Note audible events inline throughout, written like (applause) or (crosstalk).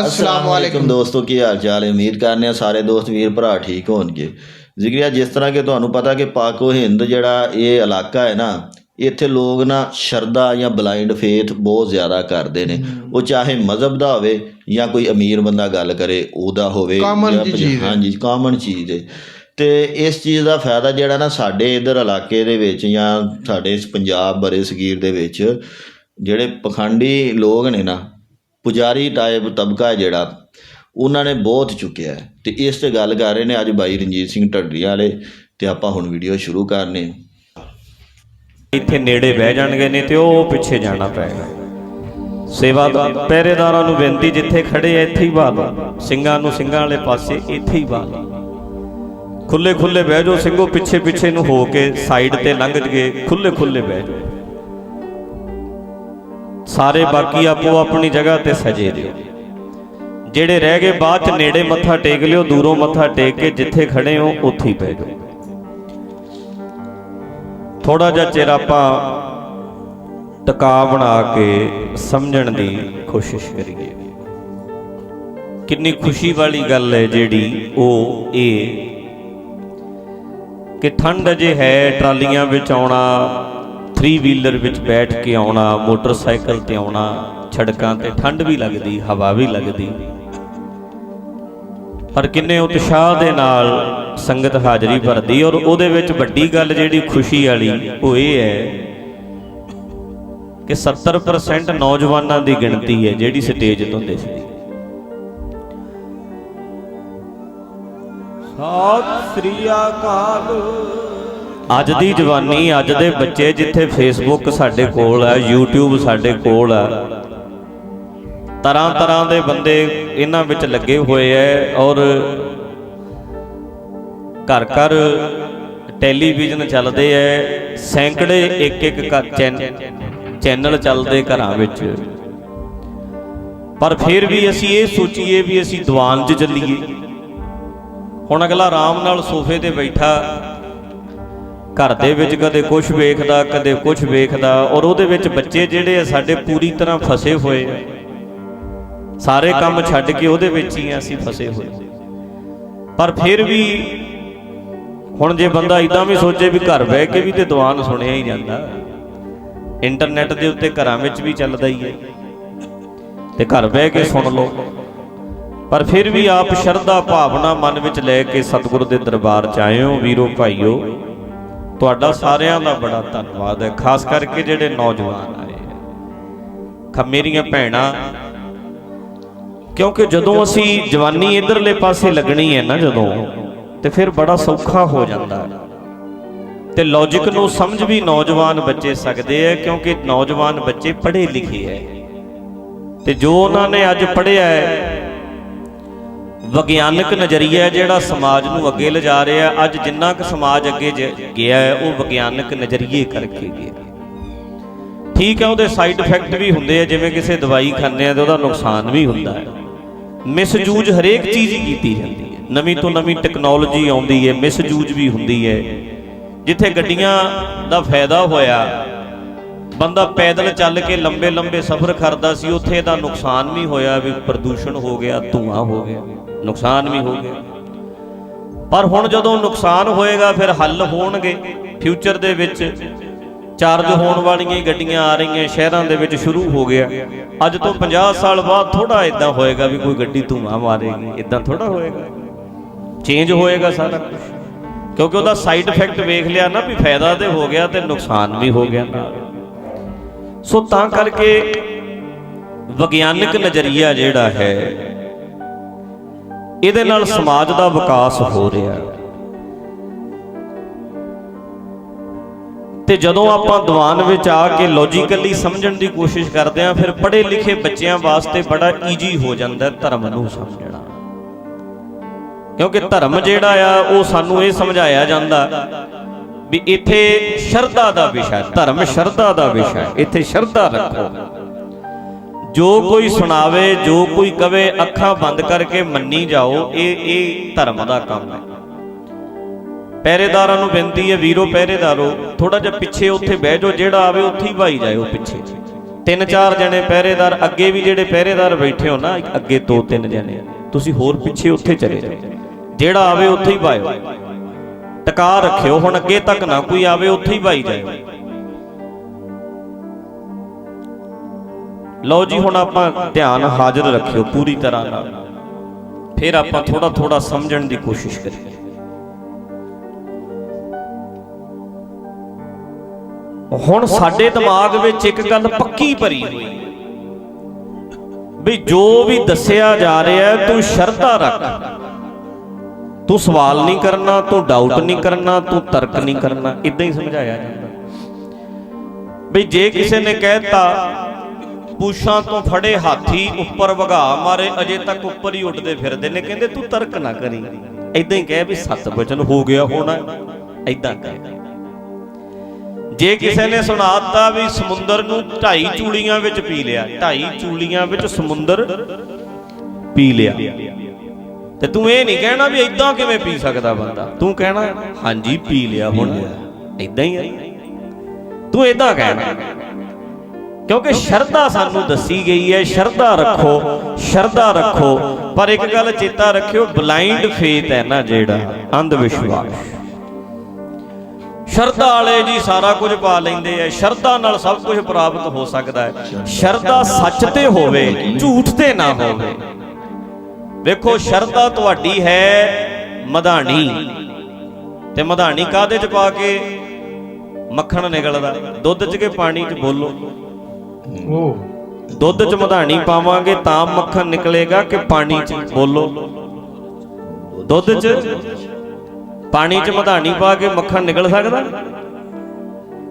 ਅਸਲਾਮ ਵਾਲੇਕੁਮ ਦੋਸਤੋ ਕੀ ਹਾਲ ਚਾਲ ਹੈ ਉਮੀਦ ਕਰਨੇ ਆ ਸਾਰੇ ਦੋਸਤ ਵੀਰ ਭਰਾ ਠੀਕ ਹੋਣਗੇ ਜ਼ਿਕਰਿਆ ਜਿਸ ਤਰ੍ਹਾਂ ਕਿ ਤੁਹਾਨੂੰ ਪਤਾ ਕਿ ਪਾਕੋ ਹਿੰਦ ਜਿਹੜਾ ਇਹ ਇਲਾਕਾ ਹੈ ਨਾ ਇੱਥੇ ਲੋਕ ਨਾ ਸ਼ਰਧਾ ਜਾਂ ਬਲਾਈਂਡ ਫੇਥ ਬਹੁਤ ਜ਼ਿਆਦਾ ਕਰਦੇ ਨੇ ਉਹ ਚਾਹੇ ਮਜ਼ਹਬ ਦਾ ਹੋਵੇ ਜਾਂ ਕੋਈ ਅਮੀਰ ਬੰਦਾ ਗੱਲ ਕਰੇ ਉਹਦਾ ਹੋਵੇ। ਹਾਂਜੀ ਕਾਮਨ ਚੀਜ਼ ਹੈ ਤੇ ਇਸ ਚੀਜ਼ ਦਾ ਫਾਇਦਾ ਜਿਹੜਾ ਨਾ ਸਾਡੇ ਇਧਰ ਇਲਾਕੇ ਦੇ ਵਿੱਚ ਜਾਂ ਸਾਡੇ ਇਸ ਪੰਜਾਬ ਬਰੇ ਸਗੀਰ ਦੇ ਵਿੱਚ ਜਿਹੜੇ ਪਖੰਡੀ ਲੋਕ ਨੇ ਨਾ ਪੁਜਾਰੀ ਟਾਈਪ ਤਬਕਾ ਹੈ ਜਿਹੜਾ, ਉਹਨਾਂ ਨੇ ਬਹੁਤ ਚੁੱਕਿਆ ਤੇ ਇਸ ਤੇ ਗੱਲ ਕਰ ਰਹੇ ਨੇ ਅੱਜ ਬਾਈ ਰਣਜੀਤ ਸਿੰਘ ਢੱਡਰੀ ਵਾਲੇ, ਤੇ ਆਪਾਂ ਹੁਣ ਵੀਡੀਓ ਸ਼ੁਰੂ ਕਰਨੇ ਇੱਥੇ ਨੇੜੇ ਬਹਿ ਜਾਣਗੇ ਨੇ ਤੇ ਉਹ ਪਿੱਛੇ ਜਾਣਾ ਪਏਗਾ। ਸੇਵਾ ਪਹਿਰੇਦਾਰਾਂ ਨੂੰ ਬੇਨਤੀ, ਜਿੱਥੇ ਖੜੇ ਐ ਇੱਥੇ ਹੀ ਬਾਹ ਲਓ ਸਿੰਘਾਂ ਨੂੰ ਸਿੰਘਾਂ ਵਾਲੇ ਪਾਸੇ ਇੱਥੇ ਹੀ ਬਾਹ ਲਓ ਖੁੱਲੇ ਖੁੱਲੇ ਬਹਿ ਜਾਓ, ਸਿੰਘੋ ਪਿੱਛੇ ਪਿੱਛੇ ਨੂੰ ਹੋ ਕੇ ਸਾਈਡ ਤੇ ਲੰਘ ਜਗੇ ਖੁੱਲੇ ਖੁੱਲੇ ਬਹਿ ਜਾਓ। ਸਾਰੇ ਬਾਕੀ ਆਪੋ ਆਪਣੀ ਜਗ੍ਹਾ ਤੇ ਸਜੇ ਦਿਓ। ਜਿਹੜੇ ਰਹਿ ਗਏ ਬਾਅਦ ਚ ਨੇੜੇ ਮੱਥਾ ਟੇਕ ਲਿਓ ਦੂਰੋਂ ਮੱਥਾ ਟੇਕ ਕੇ ਜਿੱਥੇ ਖੜੇ ਹੋ ਉੱਥੇ ਹੀ ਬਹਿ ਜਾਓ। ਥੋੜਾ ਜਿਹਾ ਚਿਰ ਆਪਾਂ ਟਿਕਾ ਬਣਾ ਕੇ ਸਮਝਣ ਦੀ ਕੋਸ਼ਿਸ਼ ਕਰੀਏ। ਕਿੰਨੀ ਖੁਸ਼ੀ ਵਾਲੀ ਗੱਲ ਹੈ ਜਿਹੜੀ ਉਹ ਇਹ ਕਿ ਠੰਡ ਅਜੇ ਹੈ ਟਰਾਲੀਆਂ ਵਿੱਚ ਆਉਣਾ 3 ਵੀਲਰ ਵਿੱਚ ਬੈਠ ਕੇ ਆਉਣਾ, ਮੋਟਰਸਾਈਕਲ ਤੇ ਆਉਣਾ, ਛੜਕਾਂ ਤੇ ਠੰਡ ਵੀ ਲੱਗਦੀ, ਹਵਾ ਵੀ ਲੱਗਦੀ। ਪਰ ਕਿੰਨੇ ਉਤਸ਼ਾਹ ਦੇ ਨਾਲ ਸੰਗਤ ਹਾਜ਼ਰੀ ਭਰਦੀ ਔਰ ਉਹਦੇ ਵਿੱਚ ਵੱਡੀ ਗੱਲ ਜਿਹੜੀ ਖੁਸ਼ੀ ਵਾਲੀ, ਉਹ ਇਹ ਹੈ ਕਿ 70% ਨੌਜਵਾਨਾਂ ਦੀ ਗਿਣਤੀ ਹੈ ਜਿਹੜੀ ਸਟੇਜ ਤੋਂ ਦਿਸਦੀ ਸਤਿ ਸ੍ਰੀ ਅਕਾਲ। ਅੱਜ ਦੀ ਜਵਾਨੀ ਅੱਜ ਦੇ ਬੱਚੇ ਜਿੱਥੇ ਫੇਸਬੁੱਕ ਸਾਡੇ ਕੋਲ ਹੈ, YouTube ਸਾਡੇ ਕੋਲ ਹੈ ਤਰ੍ਹਾਂ ਤਰ੍ਹਾਂ ਦੇ ਬੰਦੇ ਇਹਨਾਂ ਵਿੱਚ ਲੱਗੇ ਹੋਏ ਐ ਔਰ ਘਰ ਘਰ ਟੈਲੀਵਿਜ਼ਨ ਚੱਲਦੇ ਐ ਸੈਂਕੜੇ ਇੱਕ ਇੱਕ ਘਰ ਚੈਨ- ਚੈਨਲ ਚੱਲਦੇ ਘਰਾਂ ਵਿੱਚ। ਪਰ ਫਿਰ ਵੀ ਅਸੀਂ ਇਹ ਸੋਚੀਏ ਵੀ ਅਸੀਂ ਦੀਵਾਨ 'ਚ ਚੱਲੀਏ। ਹੁਣ ਅਗਲਾ ਆਰਾਮ ਨਾਲ ਸੋਫੇ ਤੇ ਬੈਠਾ ਘਰ ਦੇ ਵਿੱਚ ਕਦੇ ਕੁਝ ਵੇਖਦਾ, ਕਦੇ ਕੁਝ ਵੇਖਦਾ, ਔਰ ਉਹਦੇ ਵਿੱਚ ਬੱਚੇ ਜਿਹੜੇ ਆ, ਸਾਡੇ ਪੂਰੀ ਤਰ੍ਹਾਂ ਫਸੇ ਹੋਏ ਆ। ਸਾਰੇ ਕੰਮ ਛੱਡ ਕੇ ਉਹਦੇ ਵਿੱਚ ਹੀ ਅਸੀਂ ਫਸੇ ਹੋਏ ਪਰ ਫਿਰ ਵੀ ਹੁਣ ਜੇ ਬੰਦਾ ਇਦਾਂ ਵੀ ਸੋਚੇ ਵੀ ਘਰ ਬਹਿ ਕੇ ਵੀ ਤੇ ਦੀਵਾਨ ਸੁਣਿਆ ਹੀ ਜਾਂਦਾ, ਇੰਟਰਨੈਟ ਦੇ ਉੱਤੇ ਘਰਾਂ ਵਿੱਚ ਵੀ ਚੱਲਦਾ ਹੀ ਹੈ। ਤੇ ਘਰ ਬਹਿ ਕੇ ਸੁਣ ਲਓ। ਪਰ ਫਿਰ ਵੀ ਆਪ ਸ਼ਰਧਾ ਭਾਵਨਾ ਮਨ ਵਿੱਚ ਲੈ ਕੇ ਸਤਿਗੁਰੂ ਦੇ ਦਰਬਾਰ ਚ ਆਏ ਹੋ, ਵੀਰੋ, ਭਾਈਓ। ਤੁਹਾਡਾ ਸਾਰਿਆਂ ਦਾ ਬੜਾ ਧੰਨਵਾਦ ਹੈ, ਖਾਸ ਕਰਕੇ ਜਿਹੜੇ ਨੌਜਵਾਨ ਆਏ ਖਾ ਮੇਰੀਆਂ ਭੈਣਾਂ, ਕਿਉਂਕਿ ਜਦੋਂ ਅਸੀਂ ਜਵਾਨੀ ਇਧਰਲੇ ਪਾਸੇ ਲੱਗਣੀ ਹੈ ਨਾ ਜਦੋਂ, ਤੇ ਫਿਰ ਬੜਾ ਸੌਖਾ ਹੋ ਜਾਂਦਾ ਹੈ। ਤੇ ਲੌਜੀਕ ਨੂੰ ਸਮਝ ਵੀ ਨੌਜਵਾਨ ਬੱਚੇ ਸਕਦੇ ਆ ਕਿਉਂਕਿ ਨੌਜਵਾਨ ਬੱਚੇ ਪੜ੍ਹੇ ਲਿਖੇ ਐ ਤੇ ਜੋ ਉਹਨਾਂ ਨੇ ਅੱਜ ਪੜ੍ਹਿਆ ਹੈ ਵਿਗਿਆਨਕ ਨਜ਼ਰੀਆ ਜਿਹੜਾ ਸਮਾਜ ਨੂੰ ਅੱਗੇ ਲਿਜਾ ਰਿਹਾ ਅੱਜ ਜਿੰਨਾ ਕੁ ਸਮਾਜ ਅੱਗੇ ਗਿਆ ਹੈ ਉਹ ਵਿਗਿਆਨਕ ਨਜ਼ਰੀਏ ਕਰਕੇ ਗਿਆ। ਠੀਕ ਹੈ ਉਹਦੇ ਸਾਈਡ ਇਫੈਕਟ ਵੀ ਹੁੰਦੇ ਆ ਜਿਵੇਂ ਕਿਸੇ ਦਵਾਈ ਖਾਂਦੇ ਆ ਤੇ ਉਹਦਾ ਨੁਕਸਾਨ ਵੀ ਹੁੰਦਾ ਹੈ। ਮਿਸਯੂਜ ਹਰੇਕ ਚੀਜ਼ ਹੀ ਕੀਤੀ ਜਾਂਦੀ ਹੈ। ਨਵੀਂ ਤੋਂ ਨਵੀਂ ਟੈਕਨੋਲੋਜੀ ਆਉਂਦੀ ਹੈ ਮਿਸਯੂਜ ਵੀ ਹੁੰਦੀ ਹੈ। ਜਿੱਥੇ ਗੱਡੀਆਂ ਦਾ ਫਾਇਦਾ ਹੋਇਆ ਬੰਦਾ ਪੈਦਲ ਚੱਲ ਕੇ ਲੰਬੇ ਲੰਬੇ ਸਫ਼ਰ ਕਰਦਾ ਸੀ ਉੱਥੇ ਇਹਦਾ ਨੁਕਸਾਨ ਵੀ ਹੋਇਆ ਵੀ ਪ੍ਰਦੂਸ਼ਣ ਹੋ ਗਿਆ ਧੂਆਂ ਹੋ ਗਿਆ। ਨੁਕਸਾਨ ਵੀ ਹੋ ਗਿਆ ਪਰ ਹੁਣ ਜਦੋਂ ਨੁਕਸਾਨ ਹੋਏਗਾ, ਫਿਰ ਹੱਲ ਹੋਣਗੇ। ਫਿਊਚਰ ਦੇ ਵਿੱਚ ਚਾਰਜ ਹੋਣ ਵਾਲੀਆਂ ਗੱਡੀਆਂ ਆ ਰਹੀਆਂ, ਸ਼ਹਿਰਾਂ ਦੇ ਵਿੱਚ ਸ਼ੁਰੂ ਹੋ ਗਿਆ। ਅੱਜ ਤੋਂ 50 ਸਾਲ ਬਾਅਦ ਥੋੜਾ ਇਦਾਂ ਹੋਏਗਾ ਵੀ ਕੋਈ ਗੱਡੀ ਧੂਆਂ ਮਾਰੇਗੀ। ਇਦਾਂ ਥੋੜਾ ਹੋਏਗਾ। ਚੇਂਜ ਹੋਏਗਾ ਸਾਰਾ ਕੁਝ ਕਿਉਂਕਿ ਉਹਦਾ ਸਾਈਡ ਇਫੈਕਟ ਵੇਖ ਲਿਆ ਨਾ ਵੀ ਫਾਇਦਾ ਤੇ ਹੋ ਗਿਆ ਤੇ ਨੁਕਸਾਨ ਵੀ ਹੋ ਗਿਆ। ਨਾਲ ਸੋ ਤਾਂ ਕਰਕੇ ਵਿਗਿਆਨਕ ਨਜ਼ਰੀਆ ਜਿਹੜਾ ਹੈ ਇਹਦੇ ਨਾਲ ਸਮਾਜ ਦਾ ਵਿਕਾਸ ਹੋ ਰਿਹਾ। ਤੇ ਜਦੋਂ ਆਪਾਂ ਦੀਵਾਨ ਵਿੱਚ ਆ ਕੇ ਲੌਜੀਕਲੀ ਸਮਝਣ ਦੀ ਕੋਸ਼ਿਸ਼ ਕਰਦੇ ਆਂ ਫਿਰ ਪੜ੍ਹੇ ਲਿਖੇ ਬੱਚਿਆਂ ਵਾਸਤੇ ਬੜਾ ਈਜੀ ਹੋ ਜਾਂਦਾ ਧਰਮ ਨੂੰ ਸਮਝਣਾ। ਕਿਉਂਕਿ ਧਰਮ ਜਿਹੜਾ ਆ ਉਹ ਸਾਨੂੰ ਇਹ ਸਮਝਾਇਆ ਜਾਂਦਾ ਵੀ ਇੱਥੇ ਸ਼ਰਧਾ ਦਾ ਵਿਸ਼ਾ ਧਰਮ ਸ਼ਰਧਾ ਦਾ ਵਿਸ਼ਾ ਹੈ ਇੱਥੇ ਸ਼ਰਧਾ ਰੱਖੋ। ਜੋ ਕੋਈ ਸੁਣਾਵੇ, ਜੋ ਕੋਈ ਕਵੇ, ਅੱਖਾਂ ਬੰਦ ਕਰਕੇ ਮੰਨੀ ਜਾਓ, ਇਹ ਇਹ ਧਰਮ ਦਾ ਕੰਮ ਹੈ। ਪਹਿਰੇਦਾਰਾਂ ਨੂੰ ਬੇਨਤੀ ਹੈ, ਵੀਰੋ, ਪਹਿਰੇਦਾਰੋ ਥੋੜਾ ਜਿਹਾ ਪਿੱਛੇ ਉੱਥੇ ਬਹਿ ਜਾਓ, ਜਿਹੜਾ ਆਵੇ ਉੱਥੇ ਹੀ ਭਾਈ ਜਾਇਓ ਪਿੱਛੇ। ਤਿੰਨ ਚਾਰ ਜਣੇ ਪਹਿਰੇਦਾਰ, ਅੱਗੇ ਵੀ ਜਿਹੜੇ ਪਹਿਰੇਦਾਰ ਬੈਠੇ ਹੋ ਨਾ ਅੱਗੇ ਦੋ ਤਿੰਨ ਜਣੇ। ਤੁਸੀਂ ਹੋਰ ਪਿੱਛੇ ਉੱਥੇ ਚਲੇ ਜਾਓ। ਜਿਹੜਾ ਆਵੇ ਉੱਥੇ ਹੀ ਪਾਇਓ ਟਕਾ ਰੱਖਿਓ, ਹੁਣ ਅੱਗੇ ਤੱਕ ਨਾ ਕੋਈ ਆਵੇ, ਉੱਥੇ ਹੀ ਭਾਈ ਜਾਇਓ। ਲਓ ਜੀ ਹੁਣ ਆਪਾਂ ਧਿਆਨ ਹਾਜ਼ਰ ਰੱਖਿਓ ਪੂਰੀ ਤਰ੍ਹਾਂ ਨਾਲ। ਫਿਰ ਆਪਾਂ ਥੋੜਾ ਥੋੜਾ ਸਮਝਣ ਦੀ ਕੋਸ਼ਿਸ਼ ਕਰੀਏ। ਹੁਣ ਸਾਡੇ ਦਿਮਾਗ ਵਿੱਚ ਇੱਕ ਗੱਲ ਪੱਕੀ ਭਰੀ ਹੋਈ। ਵੀ ਜੋ ਵੀ ਦੱਸਿਆ ਜਾ ਰਿਹਾ ਤੂੰ ਸ਼ਰਧਾ ਰੱਖ। ਤੂੰ ਸਵਾਲ ਨਹੀਂ ਕਰਨਾ ਤੂੰ ਡਾਊਟ ਨਹੀਂ ਕਰਨਾ ਤੂੰ ਤਰਕ ਨਹੀਂ ਕਰਨਾ। ਇਦਾਂ ਹੀ ਸਮਝਾਇਆ ਜਾਂਦਾ। ਵੀ ਜੇ ਕਿਸੇ ਨੇ ਕਹਿਤਾ ਪੂਛਾਂ ਤੋਂ ਫੜੇ ਹਾਥੀ ਉੱਪਰ ਵਗਾ ਮਾਰੇ, ਅਜੇ ਤੱਕ ਉੱਪਰ ਹੀ ਉੱਡਦੇ ਫਿਰਦੇ ਨੇ। ਕਹਿੰਦੇ ਤੂੰ ਤਰਕ ਨਾ ਕਰੀ। ਇਦਾਂ ਹੀ ਕਹਿ ਵੀ ਸਤ ਬਚਨ ਹੋ ਗਿਆ ਹੋਣਾ। ਇਦਾਂ ਕਹਿ। ਜੇ ਕਿਸੇ ਨੇ ਸੁਣਾਤਾ ਵੀ ਸਮੁੰਦਰ ਨੂੰ ਢਾਈ ਚੂਲੀਆਂ ਵਿੱਚ ਪੀ ਲਿਆ, ਢਾਈ ਚੂੜੀਆਂ ਵਿੱਚ ਸਮੁੰਦਰ ਪੀ ਲਿਆ। ਤੇ ਤੂੰ ਇਹ ਨਹੀਂ ਕਹਿਣਾ ਵੀ ਇਦਾਂ ਕਿਵੇਂ ਪੀ ਸਕਦਾ ਬੰਦਾ। ਤੂੰ ਕਹਿਣਾ, ਹਾਂਜੀ, ਪੀ ਲਿਆ ਹੁਣ। ਇਦਾਂ ਹੀ ਹੈ ਤੂੰ ਇਦਾਂ ਕਹਿਣਾ। ਕਿਉਂਕਿ ਸ਼ਰਧਾ ਸਾਨੂੰ ਦੱਸੀ ਗਈ ਹੈ ਸ਼ਰਧਾ ਰੱਖੋ ਸ਼ਰਧਾ ਰੱਖੋ। ਪਰ ਇੱਕ ਗੱਲ ਚੇਤਾ ਰੱਖਿਓ ਬਲਾਈਂਡ ਫੇਥ ਹੈ ਨਾ ਜਿਹੜਾ ਅੰਧ ਵਿਸ਼ਵਾਸ ਸ਼ਰਧਾ ਵਾਲੇ ਜੀ ਸਾਰਾ ਕੁਝ ਪਾ ਲੈਂਦੇ ਐ ਸ਼ਰਧਾ ਨਾਲ ਸਭ ਕੁਝ ਪ੍ਰਾਪਤ ਹੋ ਸਕਦਾ ਹੈ। ਸ਼ਰਧਾ ਸੱਚ ਤੇ ਹੋਵੇ ਝੂਠ ਤੇ ਨਾ ਹੋਵੇ। ਵੇਖੋ ਸ਼ਰਧਾ ਤੁਹਾਡੀ ਹੈ ਮਧਾਣੀ। ਤੇ ਮਧਾਣੀ ਕਾਦੇ ਚ ਪਾ ਕੇ? ਮੱਖਣ ਨਿਕਲਦਾ ਦੁੱਧ ਚ ਕੇ ਪਾਣੀ ਚ ਬੋਲੋ? ਉਹ ਦੁੱਧ ਚ ਮਧਾਣੀ ਪਾਵਾਂਗੇ ਤਾਂ ਮੱਖਣ ਨਿਕਲੇਗਾ ਕਿ ਪਾਣੀ ਚ? ਬੋਲੋ। ਦੁੱਧ ਚ? ਪਾਣੀ ਚ ਮਧਾਣੀ ਪਾ ਕੇ ਮੱਖਣ ਨਿਕਲ ਸਕਦਾ?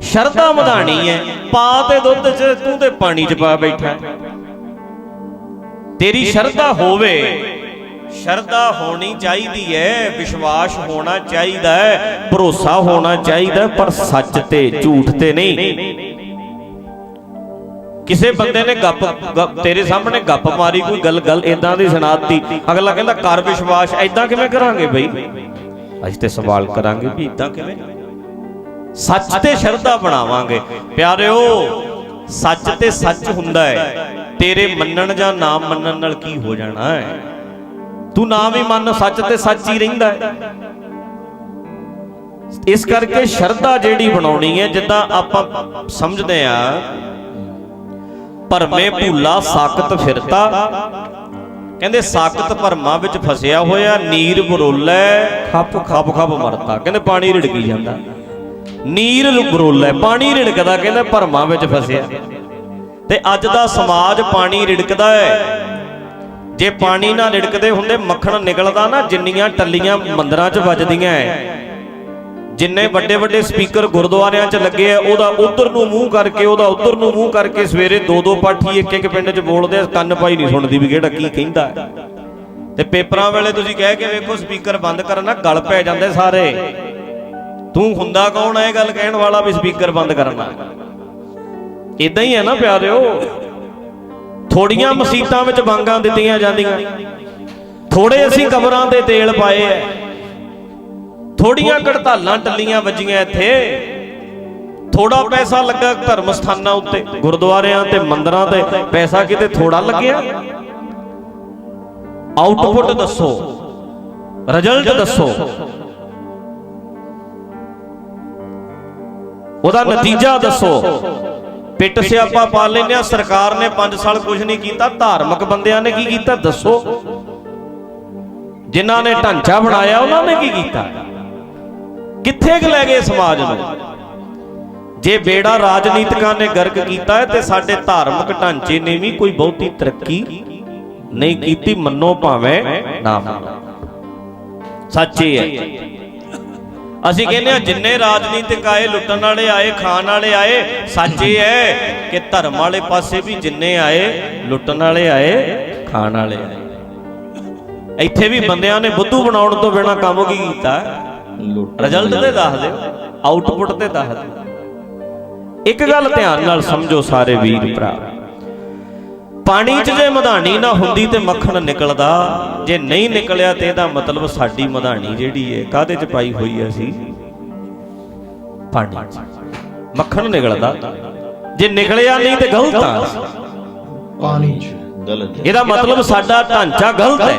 ਸ਼ਰਧਾ ਮਧਾਣੀ ਹੈ ਪਾ ਤੇ ਦੁੱਧ ਚ, ਤੂੰ ਤੇ ਪਾਣੀ ਚ ਪਾ ਬੈਠਾ। ਤੇਰੀ ਸ਼ਰਧਾ ਹੋਵੇ। ਸ਼ਰਧਾ ਹੋਣੀ ਚਾਹੀਦੀ ਹੈ ਵਿਸ਼ਵਾਸ ਹੋਣਾ ਚਾਹੀਦਾ ਹੈ ਭਰੋਸਾ ਹੋਣਾ ਚਾਹੀਦਾ ਪਰ ਸੱਚ ਤੇ ਝੂਠ ਤੇ ਨਹੀਂ। ਕਿਸੇ ਬੰਦੇ ਨੇ ਗੱਪ ਤੇਰੇ ਸਾਹਮਣੇ ਗੱਪ ਮਾਰੀ, ਕੋਈ ਗੱਲ ਗੱਲ ਇਦਾਂ ਦੀ ਸੁਣਾਤੀ, ਅਗਲਾ ਕਹਿੰਦਾ ਕਰ ਵਿਸ਼ਵਾਸ ਐਦਾਂ ਕਿਵੇਂ ਕਰਾਂਗੇ ਬਈ? ਅਸੀਂ ਤੇ ਸਵਾਲ ਕਰਾਂਗੇ ਵੀ ਇਦਾਂ ਕਿਵੇਂ? ਸੱਚ ਤੇ ਸ਼ਰਧਾ ਬਣਾਵਾਂਗੇ। ਪਿਆਰਿਓ, ਸੱਚ ਤੇ ਸੱਚ ਹੁੰਦਾ ਹੈ, ਤੇਰੇ ਮੰਨਣ ਜਾਂ ਨਾ ਮੰਨਣ ਨਾਲ ਕੀ ਹੋ ਜਾਣਾ ਹੈ? ਤੂੰ ਨਾ ਵੀ ਮੰਨ, ਸੱਚ ਤੇ ਸੱਚ ਹੀ ਰਹਿੰਦਾ ਹੈ। ਇਸ ਕਰਕੇ ਸ਼ਰਧਾ ਜਿਹੜੀ ਬਣਾਉਣੀ ਹੈ, ਜਿੱਦਾਂ ਆਪਾਂ ਸਮਝਦੇ ਆ ਭਰਮੇ ਭੂਲਾ ਸਾਕਤ ਫਿਰਤਾ। ਕਹਿੰਦੇ ਸਾਕਤ ਭਰਮਾਂ ਵਿੱਚ ਫਸਿਆ ਹੋਇਆ, ਨੀਰ ਬਰੋਲੇ ਖੱਪ ਖੱਪ ਖੱਪ ਮਰਦਾ ਕਹਿੰਦੇ ਪਾਣੀ ਰਿੜਕੀ ਜਾਂਦਾ। ਨੀਰ ਬਰੋਲੇ ਪਾਣੀ ਰਿੜਕਦਾ, ਕਹਿੰਦੇ ਭਰਮਾਂ ਵਿੱਚ ਫਸਿਆ। ਤੇ ਅੱਜ ਦਾ ਸਮਾਜ ਪਾਣੀ ਰਿੜਕਦਾ ਹੈ। ਜੇ ਪਾਣੀ ਨਾ ਰਿੜਕਦੇ ਹੁੰਦੇ, ਮੱਖਣ ਨਿਕਲਦਾ ਨਾ, ਜਿੰਨੀਆਂ ਟੱਲੀਆਂ ਮੰਦਰਾਂ 'ਚ ਵੱਜਦੀਆਂ ਐ ਜਿੰਨੇ ਵੱਡੇ ਵੱਡੇ ਸਪੀਕਰ ਗੁਰਦੁਆਰਿਆਂ 'ਚ ਲੱਗੇ ਆ, ਉਹਦਾ ਉਧਰ ਨੂੰ ਮੂੰਹ ਕਰਕੇ, ਉਹਦਾ ਉਧਰ ਨੂੰ ਮੂੰਹ ਕਰਕੇ ਸਵੇਰੇ ਦੋ ਦੋ ਪਾਠੀ ਇੱਕ ਇੱਕ ਪਿੰਡ 'ਚ ਬੋਲਦੇ ਆ, ਕੰਨ ਪਾਈ ਨਹੀਂ ਸੁਣਦੀ ਵੀ ਕਿਹੜਾ ਕੀ ਕਹਿੰਦਾ। ਤੇ ਪੇਪਰਾਂ ਵੇਲੇ ਤੁਸੀਂ ਕਹਿ ਕੇ ਵੇਖੋ, ਸਪੀਕਰ ਬੰਦ ਕਰਨਾ ਗਲ ਪੈ ਜਾਂਦੇ ਸਾਰੇ। ਤੂੰ ਹੁੰਦਾ ਕੌਣ ਹੈ ਇਹ ਗੱਲ ਕਹਿਣ ਵਾਲਾ ਵੀ ਸਪੀਕਰ ਬੰਦ ਕਰਨਾ ਇਦਾਂ ਹੀ ਹੈ ਨਾ ਪਿਆਰਿਓ। ਥੋੜੀਆਂ ਮਸੀਤਾਂ ਵਿੱਚ ਬਾਂਗਾਂ ਦਿੱਤੀਆਂ ਜਾਂਦੀਆਂ। ਥੋੜੇ ਅਸੀਂ ਕਬਰਾਂ ਤੇ ਤੇਲ ਪਾਏ ਐ ਥੋੜੀਆਂ ਕੜਤਾਲਾਂ ਟੱਲੀਆਂ ਵੱਜੀਆਂ ਇੱਥੇ। ਥੋੜਾ ਪੈਸਾ ਲੱਗਾ ਧਰਮ ਸਥਾਨਾਂ ਉੱਤੇ, ਗੁਰਦੁਆਰਿਆਂ ਤੇ, ਮੰਦਰਾਂ ਤੇ। ਪੈਸਾ ਕਿਤੇ ਥੋੜਾ ਲੱਗਿਆ? ਆਊਟਪੁੱਟ ਦੱਸੋ। ਰਿਜ਼ਲਟ ਦੱਸੋ। ਉਹਦਾ ਨਤੀਜਾ ਦੱਸੋ। ਪਿੱਟ ਸਿਆਪਾ ਪਾ ਲੈਂਦੇ ਆ, ਸਰਕਾਰ ਨੇ 5 ਸਾਲ ਕੁਝ ਨਹੀਂ ਕੀਤਾ, ਧਾਰਮਿਕ ਬੰਦਿਆਂ ਨੇ ਕੀ ਕੀਤਾ? ਦੱਸੋ। ਜਿਨ੍ਹਾਂ ਨੇ ਢਾਂਚਾ ਬਣਾਇਆ, ਉਹਨਾਂ ਨੇ ਕੀ ਕੀਤਾ? ਕਿੱਥੇ ਕੁ ਲੈ ਗਏ ਸਮਾਜ ਨੂੰ? ਜੇ ਬੇੜਾ ਰਾਜਨੀਤਿਕਾਂ ਨੇ ਗਰਕ ਕੀਤਾ ਹੈ ਤੇ ਸਾਡੇ ਧਾਰਮਿਕ ਢਾਂਚੇ ਨੇ ਵੀ ਕੋਈ ਬਹੁਤੀ ਤਰੱਕੀ ਨਹੀਂ ਕੀਤੀ, ਮੰਨੋ ਭਾਵੇਂ ਨਾ ਮੰਨੋ। ਸੱਚੇ ਹੈ। ਅਸੀਂ ਕਹਿੰਦੇ ਆ ਜਿੰਨੇ ਰਾਜਨੀਤਿਕ ਆਏ, ਲੁੱਟਣ ਵਾਲੇ ਆਏ, ਖਾਣ ਵਾਲੇ ਆਏ, ਸੱਚ ਇਹ ਹੈ ਕਿ ਧਰਮ ਵਾਲੇ ਪਾਸੇ ਵੀ ਜਿੰਨੇ ਆਏ, ਲੁੱਟਣ ਵਾਲੇ ਆਏ, ਖਾਣ ਵਾਲੇ ਆਏ। ਇੱਥੇ ਵੀ ਬੰਦਿਆਂ ਨੇ ਬੁੱਧੂ ਬਣਾਉਣ ਤੋਂ ਬਿਨਾ ਕੰਮ ਕੀ ਕੀਤਾ? ਰਿਜ਼ਲਟ ਤੇ ਦੱਸ ਦਿਓ ਆਊਟਪੁੱਟ ਤੇ ਦੱਸ ਦਿਓ। ਇੱਕ ਗੱਲ ਧਿਆਨ ਨਾਲ ਸਮਝੋ ਸਾਰੇ ਵੀਰ ਭਰਾ। ਪਾਣੀ 'ਚ ਜੇ ਮਧਾਣੀ ਨਾ ਹੁੰਦੀ ਤੇ ਮੱਖਣ ਨਿਕਲਦਾ ਜੇ ਨਹੀਂ ਨਿਕਲਿਆ ਤੇ ਇਹਦਾ ਮਤਲਬ ਸਾਡੀ ਮਧਾਣੀ ਜਿਹੜੀ ਹੈ ਕਾਦੇ 'ਚ ਪਾਈ ਹੋਈ ਹੈ ਅਸੀਂ? ਪਾਣੀ 'ਚ। ਮੱਖਣ ਨਿਕਲਦਾ। ਜੇ ਨਿਕਲਿਆ ਨਹੀਂ ਤੇ ਗਲਤ ਆ। ਪਾਣੀ ਚ। ਗਲਤ ਹੈ। ਇਹਦਾ ਮਤਲਬ ਸਾਡਾ ਢਾਂਚਾ ਗਲਤ ਹੈ।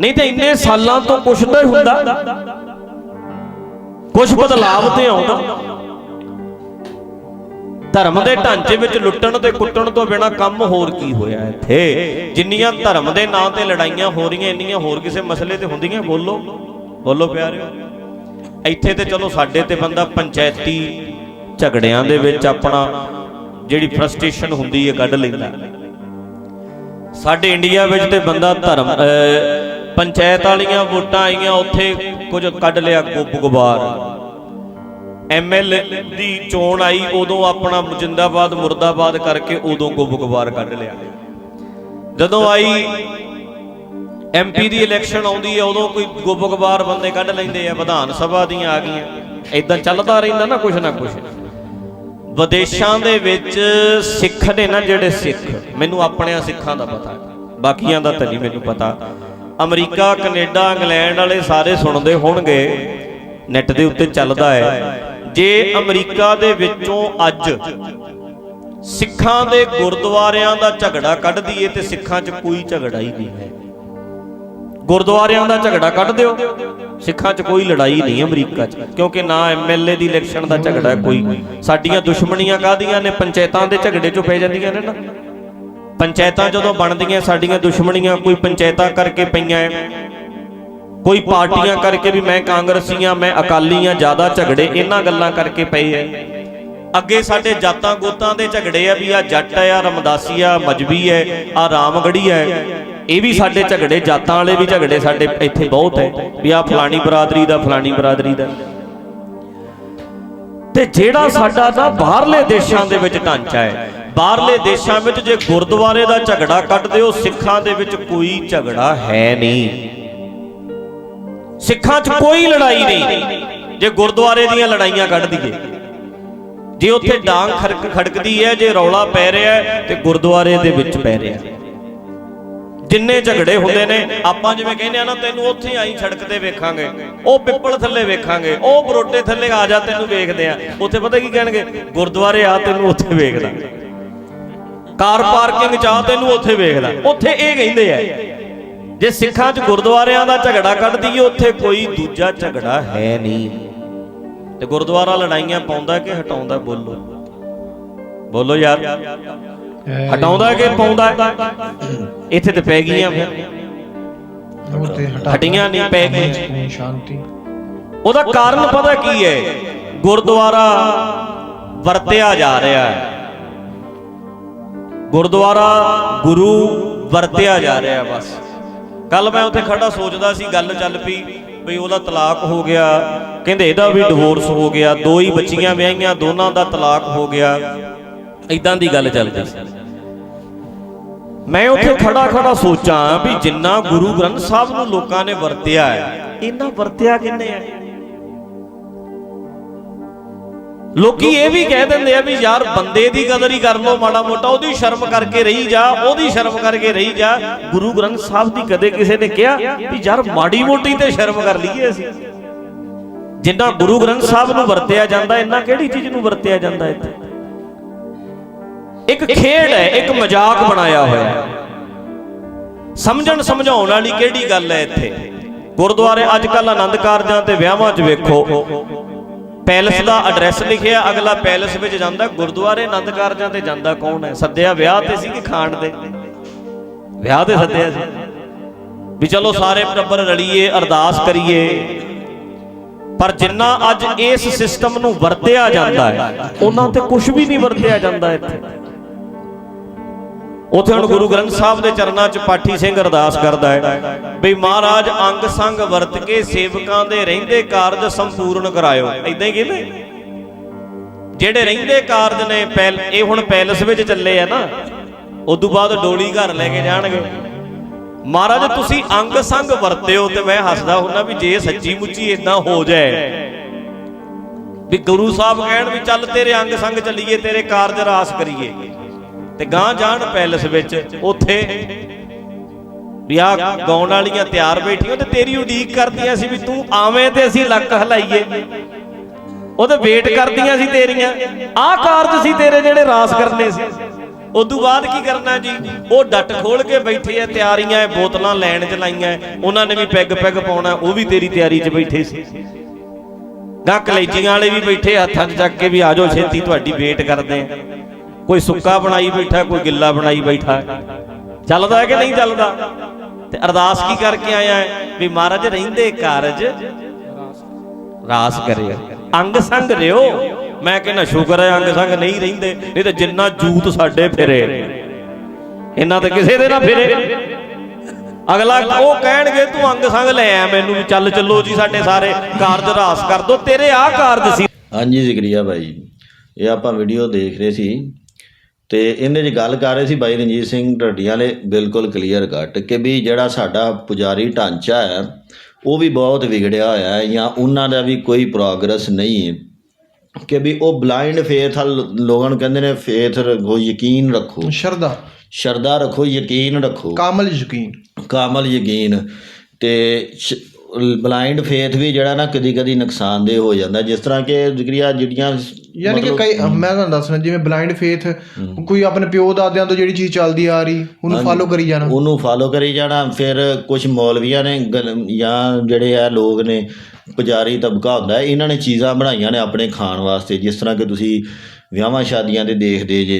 ਨਹੀਂ ਤੇ ਇੰਨੇ ਸਾਲਾਂ ਤੋਂ ਕੁਛ ਤਾਂ ਹੀ ਹੁੰਦਾ। ਕੁਛ ਬਦਲਾਵ ਤੇ ਆਉਂਦਾ। ਧਰਮ ਦੇ ਢਾਂਚੇ ਵਿੱਚ ਲੁੱਟਣ ਤੇ ਕੁੱਟਣ ਤੋਂ ਬਿਨਾ ਕੰਮ ਹੋਰ ਕੀ ਹੋਇਆ ਇੱਥੇ? ਜਿੰਨੀਆਂ ਧਰਮ ਦੇ ਨਾਂ ਤੇ ਲੜਾਈਆਂ ਹੋ ਰਹੀਆਂ ਇੰਨੀਆਂ ਹੋਰ ਕਿਸੇ ਮਸਲੇ ਤੇ ਹੁੰਦੀਆਂ? ਬੋਲੋ। ਬੋਲੋ ਪਿਆਰਿਓ। ਇੱਥੇ ਤੇ ਚਲੋ ਸਾਡੇ ਤੇ ਬੰਦਾ ਪੰਚਾਇਤੀ ਝਗੜਿਆਂ ਦੇ ਵਿੱਚ ਆਪਣਾ ਜਿਹੜੀ ਫਰਸਟ੍ਰੇਸ਼ਨ ਹੁੰਦੀ ਹੈ ਕੱਢ ਲੈਂਦਾ। ਸਾਡੇ ਇੰਡੀਆ ਵਿੱਚ ਤੇ ਬੰਦਾ ਧਰਮ ਅਹ, ਪੰਚਾਇਤ ਵਾਲੀਆਂ ਵੋਟਾਂ ਆਈਆਂ, ਉੱਥੇ ਕੁਝ ਕੱਢ ਲਿਆ ਗੁੱਪ ਗੁਬਾਰ। ਐਮਐਲਏ ਦੀ ਚੋਣ ਆਈ, ਉਦੋਂ ਆਪਣਾ ਜਿੰਦਾਬਾਦ, ਮੁਰਦਾਬਾਦ ਕਰਕੇ ਉਦੋਂ ਗੁੱਪ ਗੁਬਾਰ ਕੱਢ ਲਿਆ। ਜਦੋਂ ਆਈ ਐਮਪੀ ਦੀ ਇਲੈਕਸ਼ਨ ਆਉਂਦੀ ਹੈ, ਉਦੋਂ ਕੋਈ ਗੁੱਬ ਗੁਬਾਰ ਬੰਦੇ ਕੱਢ ਲੈਂਦੇ ਆ, ਵਿਧਾਨ ਸਭਾ ਦੀਆਂ ਆ ਗਈਆਂ। ਇਦਾਂ ਚੱਲਦਾ ਰਹਿੰਦਾ ਨਾ ਕੁਛ ਨਾ ਕੁਛ। ਵਿਦੇਸ਼ਾਂ ਦੇ ਵਿੱਚ ਸਿੱਖ ਨੇ ਨਾ ਜਿਹੜੇ ਸਿੱਖ, ਮੈਨੂੰ ਆਪਣਿਆਂ ਸਿੱਖਾਂ ਦਾ ਪਤਾ। ਬਾਕੀਆਂ ਦਾ ਤਾਂ ਨਹੀਂ ਮੈਨੂੰ ਪਤਾ। ਅਮਰੀਕਾ, ਕੈਨੇਡਾ, ਇੰਗਲੈਂਡ ਵਾਲੇ ਸਾਰੇ ਸੁਣਦੇ ਹੋਣਗੇ। ਨੈਟ ਦੇ ਉੱਤੇ ਚੱਲਦਾ ਹੈ। ਜੇ ਅਮਰੀਕਾ ਦੇ ਵਿੱਚੋਂ ਅੱਜ ਸਿੱਖਾਂ ਦੇ ਗੁਰਦੁਆਰਿਆਂ ਦਾ ਝਗੜਾ ਕੱਢ ਦਈਏ ਤੇ ਸਿੱਖਾਂ 'ਚ ਕੋਈ ਝਗੜਾ ਹੀ ਨਹੀਂ ਹੈ। ਗੁਰਦੁਆਰਿਆਂ ਦਾ ਝਗੜਾ ਕੱਢ ਦਿਓ। ਸਿੱਖਾਂ 'ਚ ਕੋਈ ਲੜਾਈ ਨਹੀਂ ਅਮਰੀਕਾ 'ਚ। ਕਿਉਂਕਿ ਨਾ ਐਮਐਲਏ ਦੀ ਇਲੈਕਸ਼ਨ ਦਾ ਝਗੜਾ ਕੋਈ। ਸਾਡੀਆਂ ਦੁਸ਼ਮਣੀਆਂ ਕਾਹਦੀਆਂ ਨੇ? ਪੰਚਾਇਤਾਂ ਦੇ ਝਗੜੇ 'ਚੋਂ ਪੈ ਜਾਂਦੀਆਂ ਨੇ ਨਾ। ਪੰਚਾਇਤਾਂ ਜਦੋਂ ਬਣਦੀਆਂ, ਸਾਡੀਆਂ ਦੁਸ਼ਮਣੀਆਂ ਕੋਈ ਪੰਚਾਇਤਾਂ ਕਰਕੇ ਪਈਆਂ ਐ। ਕੋਈ ਪਾਰਟੀਆਂ ਕਰਕੇ ਵੀ ਮੈਂ ਕਾਂਗਰਸੀ ਆ, ਮੈਂ ਅਕਾਲੀ ਆ, ਜ਼ਿਆਦਾ ਝਗੜੇ ਇਹਨਾਂ ਗੱਲਾਂ ਕਰਕੇ ਪਏ ਐ। ਅੱਗੇ ਸਾਡੇ ਜਾਤਾਂ ਗੋਤਾਂ ਦੇ ਝਗੜੇ ਆ ਵੀ ਆ ਜੱਟ ਆ ਰਮਦਾਸੀ ਆ, ਮਜਬੀ ਐ ਆ ਰਾਮਗੜੀ ਐ। ਇਹ ਵੀ ਸਾਡੇ ਝਗੜੇ, ਜਾਤਾਂ ਵਾਲੇ ਵੀ ਝਗੜੇ ਸਾਡੇ ਇੱਥੇ ਬਹੁਤ ਐ, ਵੀ ਆ ਫਲਾਣੀ ਬਰਾਦਰੀ ਦਾ, ਫਲਾਣੀ ਬਰਾਦਰੀ ਦਾ। ਤੇ ਜਿਹੜਾ ਸਾਡਾ ਨਾ ਬਾਹਰਲੇ ਦੇਸ਼ਾਂ ਦੇ ਵਿੱਚ ਢਾਂਚਾ ਹੈ ਬਾਹਰਲੇ ਦੇਸ਼ਾਂ ਵਿੱਚ ਜੇ ਗੁਰਦੁਆਰੇ ਦਾ ਝਗੜਾ ਕੱਢਦੇ ਹੋ, ਸਿੱਖਾਂ ਦੇ ਵਿੱਚ ਕੋਈ ਝਗੜਾ ਹੈ ਨਹੀਂ। ਸਿੱਖਾਂ 'ਚ ਕੋਈ ਲੜਾਈ ਨਹੀਂ। ਜੇ ਗੁਰਦੁਆਰੇ ਦੀਆਂ ਲੜਾਈਆਂ ਕੱਢ ਦਈਏ। ਜੇ ਉੱਥੇ ਡਾਂਗ ਖੜਕ ਖੜਕਦੀ ਹੈ, ਜੇ ਰੌਲਾ ਪੈ ਰਿਹਾ ਤੇ ਗੁਰਦੁਆਰੇ ਦੇ ਵਿੱਚ ਪੈ ਰਿਹਾ ਜਿੰਨੇ ਝਗੜੇ ਹੁੰਦੇ ਨੇ, ਆਪਾਂ ਜਿਵੇਂ ਕਹਿੰਦੇ ਆ ਨਾ, ਤੈਨੂੰ ਉੱਥੇ ਆਈ ਸੜਕ ਤੇ ਵੇਖਾਂਗੇ। ਉਹ ਪਿੱਪਲ ਥੱਲੇ ਵੇਖਾਂਗੇ, ਉਹ ਬਰੋਟੇ ਥੱਲੇ ਆ ਜਾ, ਤੈਨੂੰ ਵੇਖਦੇ ਆ। ਉੱਥੇ ਪਤਾ ਕੀ ਕਹਿਣਗੇ? ਗੁਰਦੁਆਰੇ ਆ, ਤੈਨੂੰ ਉੱਥੇ ਵੇਖਦਾ। ਕਾਰ ਪਾਰਕਿੰਗ ਆ ਤੈਨੂੰ ਉੱਥੇ ਵੇਖਦਾ। ਉੱਥੇ ਇਹ ਕਹਿੰਦੇ ਆ ਜੇ ਸਿੱਖਾਂ 'ਚ ਗੁਰਦੁਆਰਿਆਂ ਦਾ ਝਗੜਾ ਕੱਢ ਦਈਏ ਉੱਥੇ ਕੋਈ ਦੂਜਾ ਝਗੜਾ ਹੈ ਨਹੀਂ। ਤੇ ਗੁਰਦੁਆਰਾ ਲੜਾਈਆਂ ਪਾਉਂਦਾ ਕਿ ਹਟਾਉਂਦਾ? ਬੋਲੋ। ਬੋਲੋ ਯਾਰ। ਹਟਾਉਂਦਾ ਕਿ ਪਾਉਂਦਾ? ਇੱਥੇ ਤੇ ਪੈ ਗਈਆਂ ਫਿਰ। ਹਟੀਆਂ ਨਹੀਂ ਪੈ ਗਈਆਂ। ਸ਼ਾਂਤੀ। ਉਹਦਾ ਕਾਰਨ ਪਤਾ ਕੀ ਹੈ? ਗੁਰਦੁਆਰਾ ਵਰਤਿਆ ਜਾ ਰਿਹਾ ਹੈ। ਗੁਰਦੁਆਰਾ ਗੁਰੂ ਵਰਤਿਆ ਜਾ ਰਿਹਾ ਬਸ। ਕੱਲ ਮੈਂ ਉੱਥੇ ਖੜਾ ਸੋਚਦਾ ਸੀ, ਗੱਲ ਚੱਲ ਪਈ, ਵੀ ਉਹਦਾ ਤਲਾਕ ਹੋ ਗਿਆ। ਕਹਿੰਦੇ ਇਹਦਾ ਵੀ ਡਿਵੋਰਸ ਹੋ ਗਿਆ, ਦੋ ਹੀ ਬੱਚੀਆਂ ਵਿਆਹੀਆਂ, ਦੋਨਾਂ ਦਾ ਤਲਾਕ ਹੋ ਗਿਆ। ਇਦਾਂ ਦੀ ਗੱਲ ਚੱਲਦੀ ਸੀ ਮੈਂ ਉੱਥੇ ਖੜਾ ਖੜਾ ਸੋਚਾਂ ਵੀ ਜਿੰਨਾ ਗੁਰੂ ਗ੍ਰੰਥ ਸਾਹਿਬ ਨੂੰ ਲੋਕਾਂ ਨੇ ਵਰਤਿਆ ਹੈ ਇਹਨਾਂ ਵਰਤਿਆ ਕਿੰਨੇ ਹੈ ਲੋਕੀ ਇਹ ਵੀ ਕਹਿ ਦਿੰਦੇ ਆ ਵੀ ਯਾਰ ਬੰਦੇ ਦੀ ਕਦਰ ਹੀ ਕਰ ਲੋ ਮਾੜਾ ਮੋਟਾ। ਉਹਦੀ ਸ਼ਰਮ ਕਰਕੇ ਰਹੀ ਜਾ ਉਹਦੀ ਸ਼ਰਮ ਕਰਕੇ ਰਹੀ ਜਾ। ਗੁਰੂ ਗ੍ਰੰਥ ਸਾਹਿਬ ਦੀ ਕਦੇ ਕਿਸੇ ਨੇ ਕਿਹਾ ਵੀ ਯਾਰ ਮਾੜੀ ਮੋਟੀ ਤੇ ਸ਼ਰਮ ਕਰ ਲਈਏ ਅਸੀਂ। ਜਿੰਨਾ ਗੁਰੂ ਗ੍ਰੰਥ ਸਾਹਿਬ ਨੂੰ ਵਰਤਿਆ ਜਾਂਦਾ ਇੰਨਾ ਕਿਹੜੀ ਚੀਜ਼ ਨੂੰ ਵਰਤਿਆ ਜਾਂਦਾ ਇੱਥੇ? ਇੱਕ ਖੇਡ ਹੈ ਇੱਕ ਮਜ਼ਾਕ ਬਣਾਇਆ ਹੋਇਆ। ਹੈ ਸਮਝਣ ਸਮਝਾਉਣ ਵਾਲੀ ਕਿਹੜੀ ਗੱਲ ਹੈ ਇੱਥੇ? ਗੁਰਦੁਆਰੇ ਅੱਜ ਕੱਲ ਆਨੰਦ ਕਾਰਜਾਂ ਤੇ ਵਿਆਹਾਂ 'ਚ ਵੇਖੋ। ਪੈਲਸ ਦਾ ਐਡਰੈਸ ਲਿਖਿਆ ਅਗਲਾ ਪੈਲਸ ਵਿੱਚ ਜਾਂਦਾ ਗੁਰਦੁਆਰੇ ਆਨੰਦ ਕਾਰਜਾਂ ਤੇ ਜਾਂਦਾ ਕੌਣ ਹੈ? ਸੱਦਿਆ ਵਿਆਹ ਤੇ ਸੀ ਕਿ ਖਾਣ ਦੇ? ਵਿਆਹ ਤੇ ਸੱਦਿਆ ਸੀ। ਵੀ ਚਲੋ ਸਾਰੇ ਟੱਬਰ ਰਲੀਏ ਅਰਦਾਸ ਕਰੀਏ। ਪਰ ਜਿੰਨਾ ਅੱਜ ਇਸ ਸਿਸਟਮ ਨੂੰ ਵਰਤਿਆ ਜਾਂਦਾ ਹੈ ਉਹਨਾਂ ਤੇ ਕੁਝ ਵੀ ਨਹੀਂ ਵਰਤਿਆ ਜਾਂਦਾ ਇੱਥੇ। ਉਥੇ ਹੁਣ ਗੁਰੂ ਗ੍ਰੰਥ ਸਾਹਿਬ ਦੇ ਚਰਨਾਂ 'ਚ ਪਾਠੀ ਸਿੰਘ ਅਰਦਾਸ ਕਰਦਾ ਹੈ ਵੀ ਮਹਾਰਾਜ ਅੰਗ ਸੰਗ ਵਰਤ ਕੇ ਸੇਵਕਾਂ ਦੇ ਰਹਿੰਦੇ ਕਾਰਜ ਸੰਪੂਰਨ ਕਰਾਇਓ। ਐਦਾਂ ਹੀ ਕਹਿੰਦੇ ਜਿਹੜੇ ਰਹਿੰਦੇ ਕਾਰਜ ਨੇ ਪੈਲ ਇਹ ਹੁਣ ਪੈਲਸ ਵਿੱਚ ਚੱਲੇ ਆ ਨਾ, ਉਦੋਂ ਬਾਅਦ ਡੋਲੀ ਘਰ ਲੈ ਕੇ ਜਾਣਗੇ। ਮਹਾਰਾਜ, ਤੁਸੀਂ ਅੰਗ ਸੰਗ ਵਰਤਿਓ ਤੇ ਮੈਂ ਹੱਸਦਾ ਹੁੰਦਾ ਵੀ ਜੇ ਸੱਚੀ ਮੁੱਚੀ ਇਦਾਂ ਹੋ ਜਾਏ। ਵੀ ਗੁਰੂ ਸਾਹਿਬ ਕਹਿਣ ਵੀ ਚੱਲ ਤੇਰੇ ਅੰਗ ਸੰਗ ਚੱਲੀਏ, ਤੇਰੇ ਕਾਰਜ ਰਾਸ ਕਰੀਏ। ਤੇ ਗਾਂ ਜਾਣ ਪੈਲਸ ਵਿੱਚ ਉੱਥੇ ਵੀ ਆ ਗਾਉਣ ਵਾਲੀਆਂ ਤਿਆਰ ਬੈਠੀਆਂ ਤੇ ਤੇਰੀ ਉਡੀਕ ਕਰਦੀਆਂ ਸੀ ਵੀ ਤੂੰ ਆਵੇਂ ਤੇ ਅਸੀਂ ਲੱਕ ਹਲਾਈਏ। ਉਹ ਤੇ ਵੇਟ ਕਰਦੀਆਂ ਸੀ ਤੇਰੀਆਂ। ਆਹ ਕਾਰਜ ਸੀ ਤੇਰੇ ਜਿਹੜੇ ਰਾਸ ਕਰਨੇ ਸੀ। ਉਦੋਂ ਬਾਅਦ ਕੀ ਕਰਨਾ ਜੀ? ਉਹ ਡੱਟ ਖੋਲ ਕੇ ਬੈਠੇ ਆ, ਤਿਆਰੀਆਂ ਐ, ਬੋਤਲਾਂ ਲੈਣ ਚ ਲਾਈਆਂ ਉਹਨਾਂ ਨੇ ਵੀ ਪੈਗ ਪੈਗ ਪਾਉਣਾ, ਉਹ ਵੀ ਤੇਰੀ ਤਿਆਰੀ 'ਚ ਬੈਠੇ ਸੀ। ਗਾ ਕਲੇਜੀਆਂ ਵਾਲੇ ਵੀ ਬੈਠੇ, ਹੱਥਾਂ 'ਚ ਚੱਕ ਕੇ ਵੀ ਆਜੋ ਛੇਤੀ ਤੁਹਾਡੀ ਵੇਟ ਕਰਦੇ ਆ। ਕੋਈ ਸੁੱਕਾ ਬਣਾਈ ਬੈਠਾ, ਕੋਈ ਗਿੱਲਾ ਬਣਾਈ ਬੈਠਾ। ਚੱਲਦਾ ਹੈ ਕਿ ਨਹੀਂ ਚੱਲਦਾ? ਤੇ ਅਰਦਾਸ ਕੀ ਕਰਕੇ ਆਇਆ ਹੈ? ਵੀ ਮਹਾਰਾਜ, ਰਹਿੰਦੇ ਕਾਰਜ ਰਾਸ ਕਰਿਓ। ਅੰਗ ਸੰਗ ਰਿਓ। ਮੈਂ ਕਹਿੰਦਾ, ਸ਼ੁਕਰ ਹੈ ਅੰਗ ਸੰਗ ਨਹੀਂ ਰਹਿੰਦੇ। ਨਹੀਂ ਤਾਂ ਜਿੰਨਾ ਜੂਤ ਸਾਡੇ ਫਿਰੇ। ਇਹਨਾਂ ਤੇ ਕਿਸੇ ਦੇ ਨਾ ਫਿਰੇ। ਅਗਲਾ ਉਹ ਕਹਿਣਗੇ, ਤੂੰ ਅੰਗ ਸੰਗ ਲੈ ਆ ਮੈਨੂੰ। ਵੀ ਚੱਲ ਚੱਲੋ ਜੀ ਸਾਡੇ ਸਾਰੇ ਕਾਰਜ ਰਾਸ ਕਰ ਦੋ। ਤੇਰੇ ਆਹ ਕਾਰਜ ਸੀ। ਹਾਂਜੀ ਜ਼ਿਕਰੀਆ ਭਾਈ। ਇਹ ਆਪਾਂ ਵੀਡੀਓ ਦੇਖ ਰਹੇ ਸੀ। ਤੇ ਇਹਦੇ 'ਚ ਗੱਲ ਕਰ ਰਹੇ ਸੀ ਬਾਈ ਰਣਜੀਤ ਸਿੰਘ ਢੱਡੀਆਂ ਵਾਲੇ ਬਿਲਕੁਲ ਕਲੀਅਰ ਕੱਟ ਕਿ ਵੀ ਜਿਹੜਾ ਸਾਡਾ ਪੁਜਾਰੀ ਢਾਂਚਾ ਹੈ ਉਹ ਵੀ ਬਹੁਤ ਵਿਗੜਿਆ ਹੋਇਆ ਹੈ ਜਾਂ ਉਹਨਾਂ ਦਾ ਵੀ ਕੋਈ ਪ੍ਰੋਗਰੈਸ ਨਹੀਂ ਹੈ ਕਿ ਵੀ ਉਹ ਬਲਾਈਂਡ ਫੇਥ ਲੋਕਾਂ ਨੂੰ ਕਹਿੰਦੇ ਨੇ ਫੇਥ ਰੱਖੋ ਯਕੀਨ ਰੱਖੋ। ਸ਼ਰਦਾ ਸ਼ਰਧਾ ਰੱਖੋ ਯਕੀਨ ਰੱਖੋ। ਕਾਮਲ ਯਕੀਨ। ਕਾਮਲ ਯਕੀਨ। ਤੇ ਬਲਾਈਂਡ ਫੇਥ ਵੀ ਜਿਹੜਾ ਨਾ ਕਦੀ ਕਦੀ ਨੁਕਸਾਨਦੇਹ ਹੋ ਜਾਂਦਾ। ਜਿਸ ਤਰ੍ਹਾਂ ਕਿ ਜ਼ਿਕਰੀਆ ਜਿਹੜੀਆਂ ਯਾਨੀ ਕਿ ਕਈ ਮੈਂ ਤੁਹਾਨੂੰ ਦੱਸਣਾ ਜਿਵੇਂ ਬਲਾਈਂਡ ਫੇਥ ਕੋਈ ਆਪਣੇ ਪਿਓ ਦਾਦਿਆਂ ਤੋਂ ਜਿਹੜੀ ਚੀਜ਼ ਚੱਲਦੀ ਆ ਰਹੀ ਉਹਨੂੰ ਫਾਲੋ ਕਰੀ ਜਾਣਾ। ਉਹਨੂੰ ਫਾਲੋ ਕਰੀ ਜਾਣਾ ਫਿਰ ਕੁਝ ਮੌਲਵੀਆਂ ਨੇ ਜਾਂ ਜਿਹੜੇ ਆ ਲੋਕ ਨੇ ਪੁਜਾਰੀ ਤਬਕਾ ਹੁੰਦਾ ਇਹਨਾਂ ਨੇ ਚੀਜ਼ਾਂ ਬਣਾਈਆਂ ਨੇ ਆਪਣੇ ਖਾਣ ਵਾਸਤੇ ਜਿਸ ਤਰ੍ਹਾਂ ਕਿ ਤੁਸੀਂ ਵਿਆਹਾਂ ਸ਼ਾਦੀਆਂ ਦੇ ਦੇਖਦੇ ਜੇ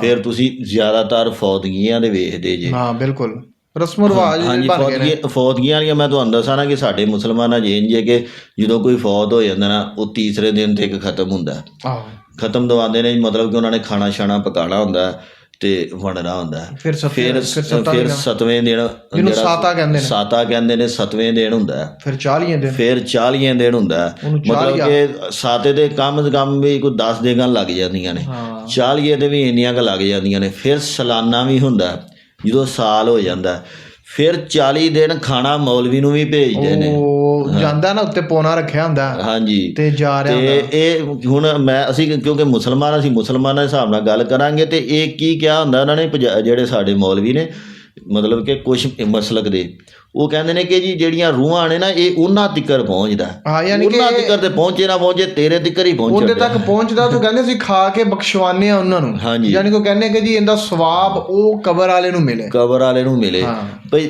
ਫਿਰ ਤੁਸੀਂ ਜ਼ਿਆਦਾਤਰ ਫੌਤਗੀਆਂ ਦੇ ਵੇਖਦੇ ਜੇ। ਹਾਂ ਬਿਲਕੁਲ। ਰਸਮ ਰਿਵਾਜ ਹਾਂਜੀ ਫੌਤਗੀ ਫੌਤਗੀਆਂ ਵਾਲੀਆਂ ਮੈਂ ਤੁਹਾਨੂੰ ਦੱਸਾਂ ਨਾ ਕਿ ਸਾਡੇ ਮੁਸਲਮਾਨਾਂ ਜੇ ਇੰਜ ਹੈ ਕਿ ਜਦੋਂ ਕੋਈ ਫੌਤ ਹੋ ਜਾਂਦਾ ਨਾ ਉਹ ਤੀਸਰੇ ਦਿਨ ਤੇ ਇੱਕ ਖਤਮ ਹੁੰਦਾ। ਆਹੋ। ਖਤਮ ਦਵਾਉਂਦੇ ਨੇ ਮਤਲਬ ਕਿ ਉਹਨਾਂ ਨੇ ਖਾਣਾ ਛਾਣਾ ਪਕਾਣਾ ਹੁੰਦਾ ਤੇ ਵੰਡਣਾ ਹੁੰਦਾ। ਫਿਰ ਫਿਰ ਫਿਰ ਸਤਵੇਂ ਦਿਨ ਜਿਹਨੂੰ ਸਾਤਾ ਕਹਿੰਦੇ ਨੇ। ਸਾਤਾ ਕਹਿੰਦੇ ਨੇ ਸਤਵੇਂ ਦਿਨ ਹੁੰਦਾ। ਫਿਰ 40 ਦਿਨ। ਫਿਰ 40 ਦਿਨ ਹੁੰਦਾ ਮਤਲਬ 40 ਕਿ ਸਾਤੇ ਦੇ ਕੰਮ ਦੇ ਕੰਮ ਵੀ ਕੋਈ 10 ਦਿਨਾਂ ਲੱਗ ਜਾਂਦੀਆਂ ਨੇ। ਹਾਂ। 40 ਦੇ ਵੀ ਇੰਨੀਆਂ ਕੁ ਲੱਗ ਜਾਂਦੀਆਂ ਨੇ। ਫਿਰ ਸਾਲਾਨਾ ਵੀ ਹੁੰਦਾ ਜਦੋਂ ਸਾਲ ਹੋ ਜਾਂਦਾ। ਫਿਰ 40 ਦਿਨ ਖਾਣਾ ਮੌਲਵੀ ਨੂੰ ਵੀ ਭੇਜਦੇ ਨੇ। ਉਹ ਜਾਂਦਾ ਨਾ ਉੱਤੇ ਪੋਨਾ ਰੱਖਿਆ ਹੁੰਦਾ। ਹਾਂਜੀ। ਤੇ ਜਾ ਰਿਹਾ ਤੇ ਇਹ ਹੁਣ ਮੈਂ ਅਸੀਂ ਕਿਉਂਕਿ ਮੁਸਲਮਾਨ ਅਸੀਂ ਮੁਸਲਮਾਨਾਂ ਦੇ ਹਿਸਾਬ ਨਾਲ ਗੱਲ ਕਰਾਂਗੇ ਤੇ ਇਹ ਕੀ ਕਿਹਾ ਹੁੰਦਾ ਉਹਨਾਂ ਨੇ ਜਿਹੜੇ ਸਾਡੇ ਮੌਲਵੀ ਨੇ ਮਤਲਬ ਕਿ ਕੁਝ ਮਸਲਕ ਦੇ। ਉਹ ਕਹਿੰਦੇ ਨੇ ਕਿ ਜੀ ਜਿਹੜੀਆਂ ਰੂਹਾਂ ਨੇ ਨਾ ਇਹ ਉਹਨਾਂ ਤਿੱਕਰ ਪਹੁੰਚਦਾ। ਹਾਂ ਯਾਨੀ ਕਿ ਉਹਨਾਂ ਤਿੱਕਰ ਤੇ ਪਹੁੰਚੇ ਨਾ ਪਹੁੰਚੇ ਤੇਰੇ ਤਿੱਕਰ ਹੀ ਉਹਦੇ ਪਹੁੰਚਦਾ ਤੱਕ ਪਹੁੰਚਦਾ ਤੂੰ ਕਹਿੰਦੇ ਸੀ ਖਾ ਕੇ ਬਖਸ਼ਵਾਨੇ ਆ ਉਹਨਾਂ ਨੂੰ। ਯਾਨੀ ਕਿ ਕਹਿੰਦੇ ਕਿ ਜੀ ਇਹਦਾ ਸਵਾਬ ਉਹ ਕਬਰ ਵਾਲੇ ਨੂੰ ਮਿਲੇ। ਕਬਰ ਵਾਲੇ ਨੂੰ ਮਿਲੇ। ਭਈ